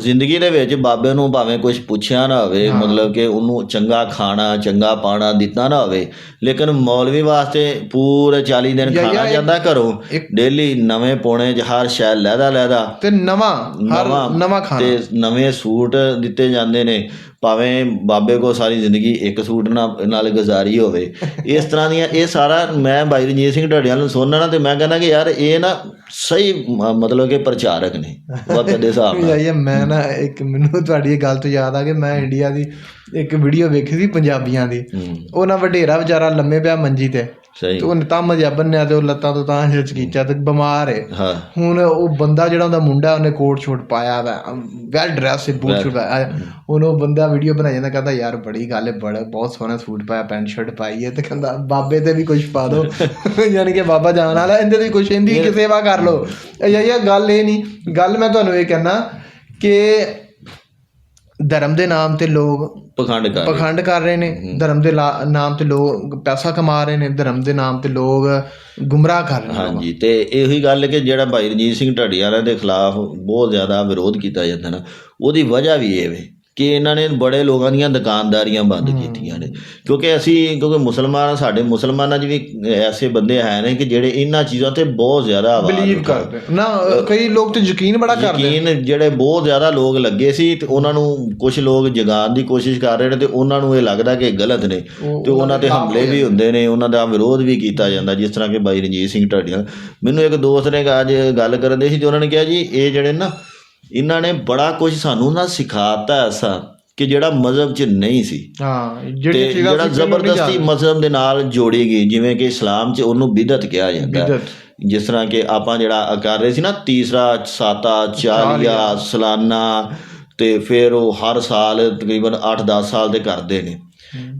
ਜ਼ਿੰਦਗੀ ਦੇ ਵਿੱਚ ਬਾਬੇ ਨੂੰ ਭਾਵੇਂ ਕੁਝ ਪੁੱਛਿਆ ਨਾ ਹੋਵੇ ਮਤਲਬ ਕਿ ਉਹਨੂੰ ਚੰਗਾ ਖਾਣਾ ਚੰਗਾ ਪਾਣਾ ਦਿੱਤਾ ਨਾ ਹੋਵੇ ਲੇਕਿਨ ਮੌਲਵੀ ਵਾਸਤੇ ਪੂਰੇ 40 ਦਿਨ ਖਾਣਾ ਜਾਂਦਾ ਘਰੋਂ। ਡੇਲੀ ਨਵੇਂ ਪੌਣੇ ਚ ਹਰ ਸ਼ੈ ਲੈਦਾ ਲੈਦਾ ਤੇ ਨਵਾਂ ਹਰ ਨਵਾਂ ਖਾਣਾ ਤੇ ਨਵੇਂ ਸੂਟ ਦਿੱਤੇ ਜਾਂਦੇ ਨੇ ਭਾਵੇਂ ਬਾਬੇ ਕੋ ਸਾਰੀ ਜ਼ਿੰਦਗੀ ਇੱਕ ਸੂਟ ਨਾਲ ਗੁਜ਼ਾਰੀ ਹੋਵੇ। ਇਸ ਤਰ੍ਹਾਂ ਦੀਆਂ ਇਹ ਸਾਰਾ ਮੈਂ ਬਾਈ ਰਣਜੀਤ ਸਿੰਘ ਢੱਡਿਆਂ ਨੂੰ ਸੁਣਨਾ ਨਾ ਤੇ ਮੈਂ ਕਹਿੰਦਾ ਕਿ ਯਾਰ ਇਹ ਨਾ ਸਹੀ ਮਤਲਬ ਕਿ ਪ੍ਰਚਾਰਕ ਨੇ ਵਕਤ ਦੇ ਹਿਸਾਬ ਨਾਲ। ਯਾਰ ਮੈਂ ਨਾ ਇੱਕ ਮੈਨੂੰ ਤੁਹਾਡੀ ਇਹ ਗੱਲ ਤੋਂ ਯਾਦ ਆ ਕਿ ਮੈਂ ਇੰਡੀਆ ਦੀ ਇੱਕ ਵੀਡੀਓ ਵੇਖੀ ਸੀ ਪੰਜਾਬੀਆਂ ਦੀ। ਉਹ ਨਾ ਵਡੇਰਾ ਵਿਚਾਰਾ ਲੰਮੇ ਪਿਆ ਮੰਜੀ ਤੇ। ਸਹੀ। ਤੇ ਉਹ ਤਾਂ ਮਜਾ ਬੰਨਿਆ ਤੇ ਉਹ ਲੱਤਾਂ ਤੋਂ ਤਾਂ ਹਿਚਕੀਚਾ ਤੇ ਬਿਮਾਰ ਹੈ ਹਾਂ। ਹੁਣ ਉਹ ਬੰਦਾ ਜਿਹੜਾ ਉਹਦਾ ਮੁੰਡਾ ਉਹਨੇ ਕੋਟ ਸ਼ੂਟ ਪਾਇਆ ਵਾ ਵੈਲ ਡਰੈਸ ਬੂਟ ਸ਼ੂਟ ਪਾਇਆ। ਹੁਣ ਉਹ ਬੰਦਾ ਵੀਡੀਓ ਬਣਾਈ ਜਾਂਦਾ ਕਹਿੰਦਾ ਯਾਰ ਬੜੀ ਗੱਲ ਹੈ ਬੜਾ ਬਹੁਤ ਸੋਹਣਾ ਸੂਟ ਪਾਇਆ ਪੈਂਟ ਸ਼ਰਟ ਪਾਈ ਹੈ ਤੇ ਕਹਿੰਦਾ ਬਾਬੇ ਤੇ ਵੀ ਕੁਝ ਪਾ ਦੋ। (laughs) ਯਾਨੀ ਕਿ ਬਾਬਾ ਜਾਣ ਵਾਲਾ ਇਹਦੇ ਤੇ ਵੀ ਕੁਝ ਇਹਦੀ ਕੀ ਸੇਵਾ ਕਰ ਲੋ ਇਹ ਇਹ ਗੱਲ ਇਹ ਨਹੀਂ। ਗੱਲ ਮੈਂ ਤੁਹਾਨੂੰ ਇਹ ਕਹਿਣਾ ਕਿ ਧਰਮ ਦੇ ਨਾਮ ਤੇ ਲੋਕ ਪਖੰਡ ਕਰ ਪਖੰਡ ਕਰ ਰਹੇ ਨੇ ਧਰਮ ਦੇ ਲਾ- ਨਾਮ ਤੇ ਲੋਕ ਪੈਸਾ ਕਮਾ ਰਹੇ ਨੇ ਧਰਮ ਦੇ ਨਾਮ ਤੇ ਲੋਕ ਗੁੰਮਰਾਹ ਕਰ ਰਹੇ ਨੇ ਹਾਂਜੀ ਤੇ ਇਹੀ ਗੱਲ ਕਿ ਜਿਹੜਾ ਭਾਈ ਰਣਜੀਤ ਸਿੰਘ ਢੱਡੀਆਰਾਂ ਦੇ ਖਿਲਾਫ ਬਹੁਤ ਜ਼ਿਆਦਾ ਵਿਰੋਧ ਕੀਤਾ ਜਾਂਦਾ ਨਾ ਉਹਦੀ ਵਜ੍ਹਾ ਵੀ ਇਹ ਵੇ। ਕਿ ਇਹਨਾਂ ਨੇ ਬੜੇ ਲੋਕਾਂ ਦੀਆਂ ਦੁਕਾਨਦਾਰੀਆਂ ਬੰਦ ਕੀਤੀਆਂ ਨੇ। ਕਿਉਂਕਿ ਅਸੀਂ ਕਿਉਂਕਿ ਮੁਸਲਮਾਨ ਸਾਡੇ ਮੁਸਲਮਾਨਾਂ 'ਚ ਵੀ ਐਸੇ ਬੰਦੇ ਹੈ ਨੇ ਕਿ ਜਿਹੜੇ ਇਹਨਾਂ ਚੀਜ਼ਾਂ ਤੇ ਬਹੁਤ ਜ਼ਿਆਦਾ ਆਵਾਜ਼ ਬਿਲੀਵ ਕਰਦੇ। ਨਾ ਕਈ ਲੋਕ ਤੇ ਯਕੀਨ ਬੜਾ ਕਰਦੇ ਯਕੀਨ ਜਿਹੜੇ ਬਹੁਤ ਜ਼ਿਆਦਾ ਲੋਕ ਲੱਗੇ ਸੀ ਤੇ ਉਹਨਾਂ ਨੂੰ ਕੁਝ ਲੋਕ ਜਗਾਉਣ ਦੀ ਕੋਸ਼ਿਸ਼ ਕਰ ਰਹੇ ਨੇ ਤੇ ਉਹਨਾਂ ਨੂੰ ਇਹ ਲੱਗਦਾ ਕਿ ਗਲਤ ਨੇ। ਤੇ ਉਹਨਾਂ ਤੇ ਹਮਲੇ ਵੀ ਹੁੰਦੇ ਨੇ ਉਹਨਾਂ ਦਾ ਵਿਰੋਧ ਵੀ ਕੀਤਾ ਜਾਂਦਾ ਜਿਸ ਤਰ੍ਹਾਂ ਕਿ ਬਾਈ ਰਣਜੀਤ ਸਿੰਘ ਢਾਡੀਆਂ। ਮੈਨੂੰ ਇੱਕ ਦੋਸਤ ਨੇ ਅੱਜ ਗੱਲ ਕਰਨ ਦੇ ਸੀ ਤੇ ਉਹਨਾਂ ਨੇ ਕਿਹਾ ਜੀ ਇਹ ਜਿਹੜੇ ਨਾ ਇਹਨਾਂ ਨੇ ਬੜਾ ਕੁਝ ਸਾਨੂੰ ਨਾ ਸਿਖਾਤਾ ਐਸਾ ਕਿ ਜਿਹੜਾ ਮਜ਼ਹਬ 'ਚ ਨਹੀਂ ਸੀ। ਹਾਂ ਜਿਹੜੀ ਚੀਜ਼ਾਂ ਜਿਹੜਾ ਜ਼ਬਰਦਸਤੀ ਮਜ਼ਹਬ ਦੇ ਨਾਲ ਜੋੜੀ ਗਈ ਜਿਵੇਂ ਕਿ ਇਸਲਾਮ 'ਚ ਉਹਨੂੰ ਬਿਦਤ ਕਿਹਾ ਜਾਂਦਾ ਹੈ। ਜਿਸ ਤਰ੍ਹਾਂ ਕਿ ਆਪਾਂ ਜਿਹੜਾ ਕਰ ਰਹੇ ਸੀ ਨਾ ਤੀਸਰਾ ਸਾਤਾ ਚਾਲੀਆ ਸਾਲਾਨਾ ਤੇ ਫਿਰ ਉਹ ਹਰ ਸਾਲ ਤਕਰੀਬਨ 8-10 ਸਾਲ ਦੇ ਕਰਦੇ ਨੇ।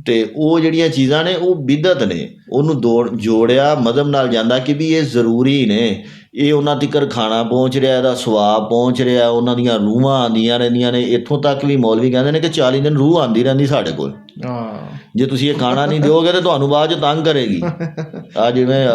ਤੇ ਉਹ ਜਿਹੜੀਆਂ ਚੀਜ਼ਾਂ ਨੇ ਉਹ ਬਿਦਤ ਨੇ। ਉਹਨੂੰ ਜੋੜਿਆ ਮਦਮ ਨਾਲ ਜਾਂਦਾ ਕਿ ਵੀ ਇਹ ਜ਼ਰੂਰੀ ਨੇ। ਇਹ ਉਹਨਾਂ ਤੀਕਰ ਖਾਣਾ ਪਹੁੰਚ ਰਿਹਾ ਇਹਦਾ ਸਵਾਬ ਪਹੁੰਚ ਰਿਹਾ ਉਹਨਾਂ ਦੀਆਂ ਰੂਹਾਂ ਆਉਂਦੀਆਂ ਰਹਿੰਦੀਆਂ ਨੇ ਇੱਥੋਂ ਤੱਕ ਵੀ ਮੌਲਵੀ ਕਹਿੰਦੇ ਨੇ ਕਿ 40 ਦਿਨ ਰੂਹ ਆਂਦੀ ਰਹਿੰਦੀ ਸਾਡੇ ਕੋਲ। ਹਾਂ। ਜੇ ਤੁਸੀਂ ਇਹ ਖਾਣਾ ਨਹੀਂ ਦਿਓਗੇ ਤੇ ਤੁਹਾਨੂੰ ਬਾਅਦ ਚ ਤੰਗ ਕਰੇਗੀ। (laughs) ਆ ਜਿਵੇਂ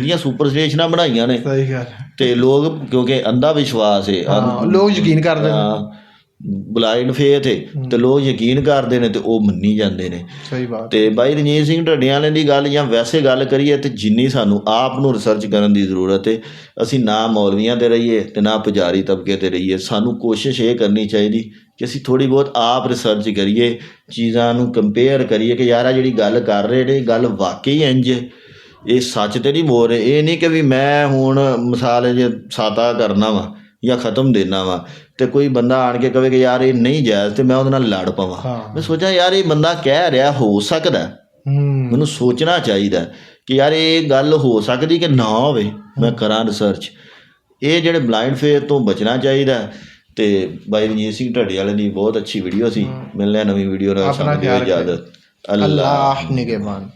ਦੀਆਂ ਸੁਪਰ ਸਟੇਸ਼ਨਾਂ ਬਣਾਈਆਂ ਨੇ ਸਹੀ ਗੱਲ। ਤੇ ਲੋਕ ਕਿਉਂਕਿ ਅੰਧਾ ਵਿਸ਼ਵਾਸ ਹਾਂ ਲੋਕ ਯਕੀਨ ਕਰਦੇ ਨੇ। ਬਲਾਈਂਡ ਫੇਥ ਹੈ। ਤੇ ਲੋਕ ਯਕੀਨ ਕਰਦੇ ਨੇ ਤੇ ਉਹ ਮੰਨੀ ਜਾਂਦੇ ਨੇ। ਸਹੀ ਬਾਤ ਤੇ ਬਾਈ ਰਣਜੀਤ ਸਿੰਘ ਢੱਡੀਆਂ ਵਾਲੇ ਦੀ ਗੱਲ ਜਾਂ ਵੈਸੇ ਗੱਲ ਕਰੀਏ ਤੇ ਜਿੰਨੀ ਸਾਨੂੰ ਆਪ ਨੂੰ ਰਿਸਰਚ ਕਰਨ ਦੀ ਜ਼ਰੂਰਤ ਹੈ ਅਸੀਂ ਨਾ ਮੌਲਵੀਆਂ ਤੇ ਰਹੀਏ ਤੇ ਨਾ ਪੁਜਾਰੀ ਤਬਕੇ ਤੇ ਰਹੀਏ। ਸਾਨੂੰ ਕੋਸ਼ਿਸ਼ ਇਹ ਕਰਨੀ ਚਾਹੀਦੀ ਕਿ ਅਸੀਂ ਥੋੜੀ ਬਹੁਤ ਆਪ ਰਿਸਰਚ ਕਰੀਏ ਚੀਜ਼ਾਂ ਨੂੰ ਕੰਪੇਅਰ ਕਰੀਏ ਕਿ ਯਾਰ ਆ ਜਿਹੜੀ ਗੱਲ ਕਰ ਰਹੇ ਨੇ ਗੱਲ ਵਾਕਈ ਇੰਜ ਇਹ ਸੱਚ ਤੇ ਨਹੀਂ ਬੋਲ ਰਹੇ। ਇਹ ਨਹੀਂ ਕਿ ਵੀ ਮੈਂ ਹੁਣ ਮਿਸਾਲ ਜੇ ਸਾਤਾ ਕਰਨਾ ਵਾ। ਜਾਂ ਖਤਮ ਦੇਣਾ ਵਾ ਤੇ ਕੋਈ ਬੰਦਾ ਆਣ ਕੇ ਕਵੇ ਕਿ ਯਾਰ ਇਹ ਨਹੀਂ ਜਾਇਜ਼ ਤੇ ਮੈਂ ਉਹਦੇ ਨਾਲ ਲੜ ਪਵਾਂ। ਮੈਂ ਸੋਚਾਂ ਯਾਰ ਇਹ ਬੰਦਾ ਕਹਿ ਰਿਹਾ ਹੋ ਸਕਦਾ ਮੈਨੂੰ ਸੋਚਣਾ ਚਾਹੀਦਾ ਕਿ ਯਾਰ ਇਹ ਗੱਲ ਹੋ ਸਕਦੀ ਕਿ ਨਾ ਹੋਵੇ ਮੈਂ ਕਰਾਂ ਰਿਸਰਚ ਇਹ ਜਿਹੜੇ ਬਲਾਈਂਡ ਫੇਥ ਤੋਂ ਬਚਣਾ ਚਾਹੀਦਾ। ਤੇ ਬਾਈ ਰਣਜੀਤ ਸਿੰਘ ਢੱਡੀ ਵਾਲੇ ਦੀ ਬਹੁਤ ਅੱਛੀ ਵੀਡੀਓ ਸੀ। ਮਿਲਨੇ ਨਵੀਂ ਵੀਡੀਓ ਨਾਲ। ਸਾਨੂੰ। ਇਜਾਜ਼ਤ। ਅੱਲਾ ਅੱਲਾਹ ਨਿਗਹਿਬਾਨ